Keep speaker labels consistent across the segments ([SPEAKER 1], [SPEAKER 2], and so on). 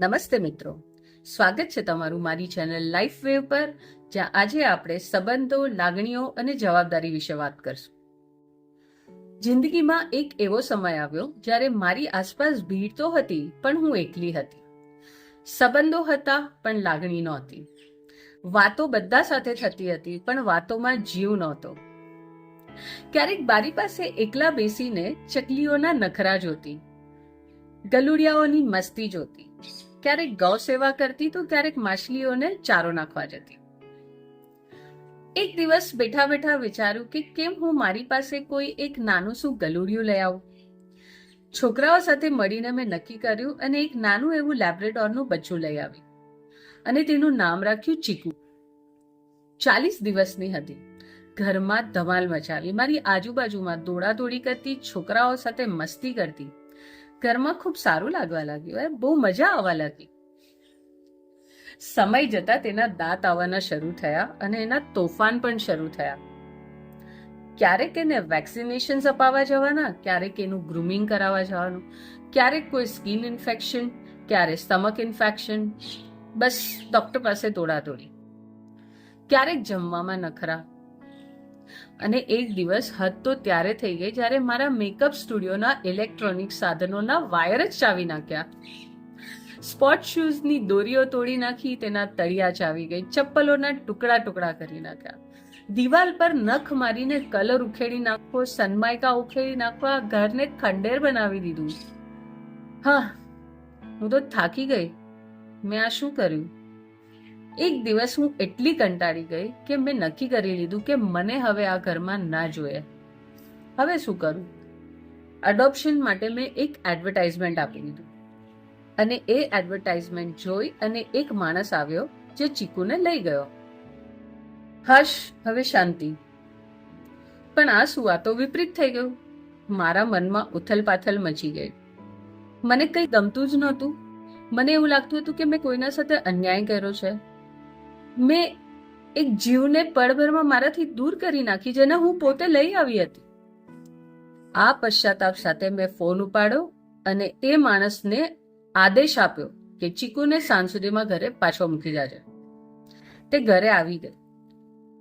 [SPEAKER 1] નમસ્તે મિત્રો. સ્વાગત છે તમારું મારી ચેનલ લાઈફ વેવ પર જ્યાં આજે આપણે સંબંધો, લાગણીઓ અને જવાબદારી વિશે વાત કરશું. જિંદગીમાં એક એવો સમય આવ્યો જ્યારે મારી આસપાસ ભીડ તો હતી, પણ હું એકલી હતી. સંબંધો હતા, પણ લાગણી નહોતી. વાતો બધા સાથે થતી હતી, પણ વાતોમાં જીવ નહોતો. ક્યારેક બારી પાસે એકલા બેસીને ચકલીઓના નખરા જોતી, ગલુડિયાઓની મસ્તી જોતી ક્યારેક ગૌ સેવા કરતી તો ક્યારેક માછલીઓને ચારો નાખવા જતી. એક દિવસ બેઠા બેઠા વિચાર્યું કે કેમ હું મારી પાસે કોઈ એક નાનું શું ગલુડિયું લઈ આવું? છોકરાઓ સાથે મળીને મેં નક્કી કર્યું અને એક નાનું એવું લેબ્રેડોરનું બચ્ચું લઈ આવી. અને તેનું નામ રાખ્યું ચીકુ. ચાલીસ દિવસની હતી. ઘરમાં ધમાલ મચાવી મારી આજુબાજુમાં દોડાદોડી કરતી છોકરાઓ સાથે મસ્તી કરતી. ઘરમાં ખૂબ સારું લાગવા લાગ્યું એ બહુ મજા આવવા લાગી. સમય જતા તેના દાંત આવવાના શરૂ થયા અને એના તોફાન પણ શરૂ થયા. ક્યારેક એને વેક્સિનેશન અપાવવા જવાના, ક્યારેક એનું ગ્રુમિંગ કરાવવા જવાનું, ક્યારેક કોઈ સ્કિન ઇન્ફેક્શન ક્યારે સ્ટમક ઇન્ફેક્શન, બસ ડોક્ટર પાસે દોડાદોડી. ક્યારેક જમવામાં નખરા અને એક દિવસ હદ તો ત્યારે થઈ ગઈ જ્યારે મારા મેકઅપ સ્ટુડિયોના ઇલેક્ટ્રોનિક સાધનોના વાયર જ ચાવી નાખ્યા. સ્પોટ શૂઝની દોરીઓ તોડી નાખી, તેના તળિયા ચાવી ગઈ, ચપ્પલોના ટુકડા ટુકડા કરી નાખ્યા. દિવાલ પર નખ મારીને કલર ઉખેડી નાખવો સનમાયકા ઉખેડી નાખવા ઘરને ખંડેર બનાવી દીધું. હા, હું તો થાકી ગઈ. મેં આ શું કર્યું? એક દિવસ હું એટલી કંટાળી ગઈ કે મેં નક્કી કરી લીધું કે મને હવે આ ઘરમાં ના જોઈએ. હવે શું કરું? અડોપ્શન માટે મેં એક એડવર્ટાઇઝમેન્ટ આપી દીધું. અને એ એડવર્ટાઇઝમેન્ટ જોઈ અને એક માણસ આવ્યો જે ચીકુને લઈ ગયો. હશ હવે શાંતિ. પણ આ શું આ તો વિપરીત થઈ ગયું. મારા મનમાં ઉથલપાથલ મચી ગઈ. મને કંઈ ગમતું જ નહોતું. મને એવું લાગતું હતું કે મેં કોઈના સાથે અન્યાય કર્યો છે. મેં એક જીવને પળભરમાં મારાથી દૂર કરી નાખી, જેને હું પોતે લઈ આવી હતી. આ પશ્ચાતાપ સાથે મેં ફોન ઉપાડ્યો અને તે માણસને આદેશ આપ્યો કે ચીકુને સાંજ સુધીમાં ઘરે પાછો મૂકી જાજે. તે ઘરે આવી ગઈ,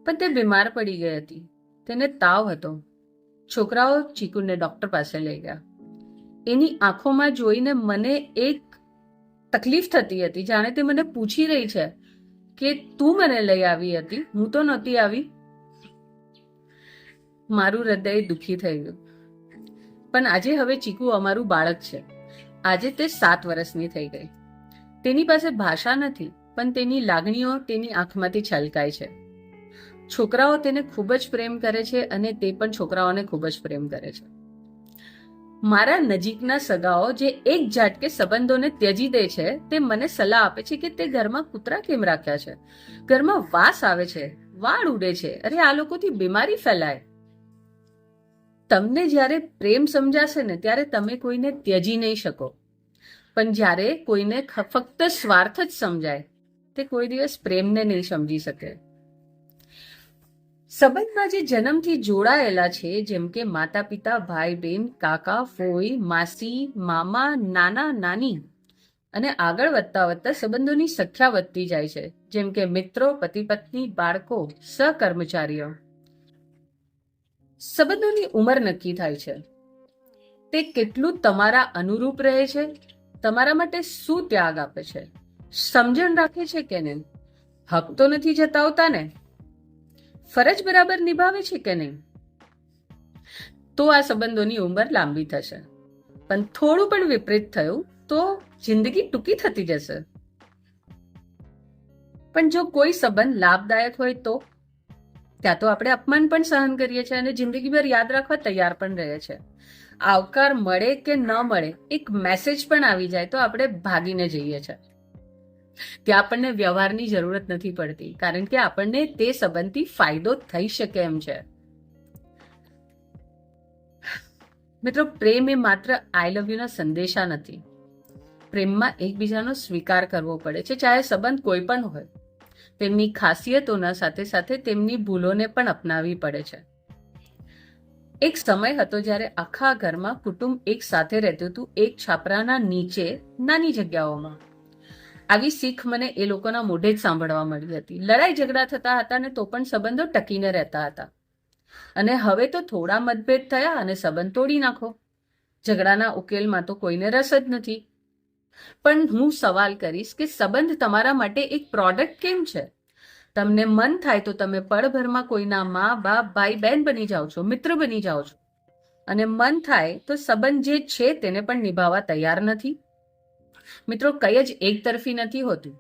[SPEAKER 1] પણ તે બીમાર પડી ગઈ હતી. તેને તાવ હતો. છોકરાઓ ચીકુને ડોક્ટર પાસે લઈ ગયા. એની આંખોમાં જોઈને મને એક તકલીફ થતી હતી, જાણે તે મને પૂછી રહી છે કે તું મને લઈ આવી હતી? હું તો નહોતી આવી. મારું હૃદય દુખી થઈ ગયું. પણ આજે હવે ચીકુ અમારું બાળક છે. આજે તે સાત વર્ષની થઈ ગઈ. તેની પાસે ભાષા નથી, પણ તેની લાગણીઓ તેની આંખમાંથી છલકાય છે. છોકરાઓ તેને ખૂબ જ પ્રેમ કરે છે અને તે પણ છોકરાઓને ખૂબ જ પ્રેમ કરે છે. મારા નજીકના સગાઓ જે એક ઝાટકે સંબંધોને ત્યજી દે છે, તે મને સલાહ આપે છે કે તે ઘરમાં કૂતરા કેમ રાખ્યા છે? ઘરમાં વાસ આવે છે, વાળ ઉડે છે, અરે આ લોકોથી બીમારી ફેલાય. તમને જ્યારે પ્રેમ સમજાશે ને, ત્યારે તમે કોઈને ત્યજી નહીં શકો. પણ જ્યારે કોઈને ફક્ત સ્વાર્થ જ સમજાય, તે કોઈ દિવસ પ્રેમને નહીં સમજી શકે. સંબંધમાં જે જન્મથી જોડાયેલા છે, જેમ કે માતા પિતા ભાઈ બહેન કાકા, ફોઈ, માસી, મામા, નાના, નાની અને આગળ વધતા વધતા સંબંધોની સંખ્યા વધતી જાય છે. જેમ કે મિત્રો પતિ પત્ની બાળકો, સહકર્મચારીઓ. સંબંધોની ઉંમર નક્કી થાય છે. તે કેટલું તમારા અનુરૂપ રહે છે? તમારા માટે શું ત્યાગ આપે છે? સમજણ રાખે છે કે નહીં? હક તો નથી જતાવતા ને ફરજ બરાબર નિભાવે છે કે નહીં? તો આ સંબંધોની ઉંમર લાંબી થશે. પણ થોડું પણ વિપરીત થયું તો જિંદગી ટૂંકી થતી જશે. પણ જો કોઈ સંબંધ લાભદાયક હોય તો? ત્યાં તો આપણે અપમાન પણ સહન કરીએ છીએ અને જિંદગીભર યાદ રાખવા તૈયાર પણ રહે છે આવકાર મળે કે ન મળે, એક મેસેજ પણ આવી જાય તો આપણે ભાગીને જઈએ છીએ. ત્યાં આપણને વ્યવહારની જરૂરત નથી પડતી. કારણ કે આપણને તે સંબંધથી ફાયદો થઈ શકે એમ છે. મિત્રો, પ્રેમ એ માત્ર આઈ લવ યુના સંદેશા નથી. પ્રેમમાં એકબીજાનો સ્વીકાર કરવો પડે છે, ચાહે સંબંધ કોઈ પણ હોય. તેમની ખાસિયતોના સાથે સાથે તેમની ભૂલોને પણ અપનાવવી પડે છે. એક સમય હતો જ્યારે આખા ઘરમાં કુટુંબ એક સાથે રહેતું હતું, એક છાપરાના નીચે, નાની જગ્યાઓમાં. આવી શીખ મને એ લોકોના મોઢે જ સાંભળવા મળી હતી. લડાઈ ઝઘડા થતા હતા ને તો પણ સંબંધો ટકીને રહેતા હતા. અને હવે તો થોડા મતભેદ થયા અને સંબંધ તોડી નાખો. ઝઘડાના ઉકેલમાં તો કોઈને રસ જ નથી. પણ હું સવાલ કરીશ કે સંબંધ તમારા માટે એક પ્રોડક્ટ કેમ છે? તમને મન થાય તો તમે પળભરમાં કોઈના મા, બાપ, ભાઈ, બહેન બની જાઓ છો, મિત્ર બની જાઓ છો. અને મન થાય તો સંબંધ જે છે તેને પણ નિભાવવા તૈયાર નથી. મિત્રો, કઈ જ એક તરફી નથી હોતું.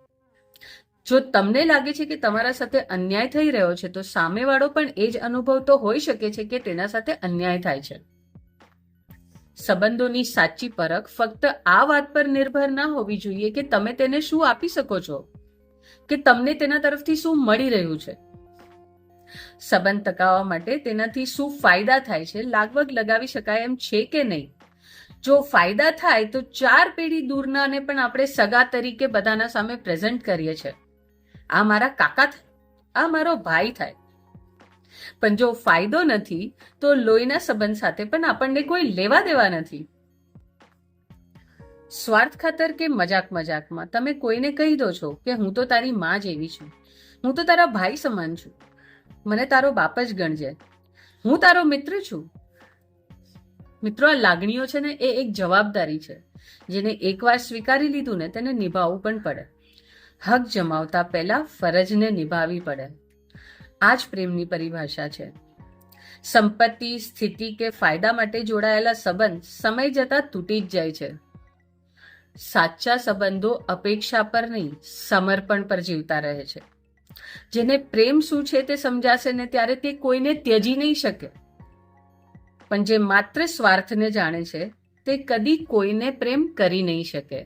[SPEAKER 1] જો તમને લાગે છે કે તમારા સાથે અન્યાય થઈ રહ્યો છે, તો સામેવાળો પણ એ જ અનુભવ તો હોઈ શકે છે કે તેના સાથે અન્યાય થાય છે. સંબંધોની સાચી પરખ ફક્ત આ વાત પર નિર્ભર ના હોવી જોઈએ કે તમે તેને શું આપી શકો છો, કે તમને તેના તરફથી શું મળી રહ્યું છે. સંબંધ ટકાવવા માટે તેનાથી શું ફાયદા થાય છે, લાગવગ લગાવી શકાય એમ છે કે નહીં? જો ફાયદા થાય તો ચાર પેઢી દૂરનાને પણ આપણે સગા તરીકે બધાના સામે પ્રેઝન્ટ કરીએ છીએ. આ મારા કાકા થાય, આ મારો ભાઈ થાય. પણ જો ફાયદો નથી, તો લોહીના સંબંધ સાથે પણ આપણને કોઈ લેવા દેવા નથી. સ્વાર્થ ખાતર કે મજાક મજાકમાં? તમે કોઈને કહી દો છો કે હું તો તારી માં જેવી છું. હું તો તારા ભાઈ સમાન છું. મને તારો બાપ જ ગણજે. હું તારો મિત્ર છું. મિત્રો, આ લાગણીઓ છે ને એ એક જવાબદારી છે, જેને એકવાર સ્વીકારી લીધું ને તેને નિભાવવું પણ પડે. હક જમાવતા પહેલા ફરજને નિભાવવી પડે. આ જ પ્રેમની પરિભાષા છે. સંપત્તિ, સ્થિતિ કે ફાયદા માટે જોડાયેલા સંબંધ સમય જતા તૂટી જ જાય છે. સાચા સંબંધો અપેક્ષા પર નહીં, સમર્પણ પર જીવતા રહે છે. જેને પ્રેમ શું છે તે સમજાશે ને ત્યારે તે કોઈને ત્યજી નહીં શકે. પણ જે માત્ર સ્વાર્થને જાણે છે તે કદી કોઈને પ્રેમ કરી નહીં શકે.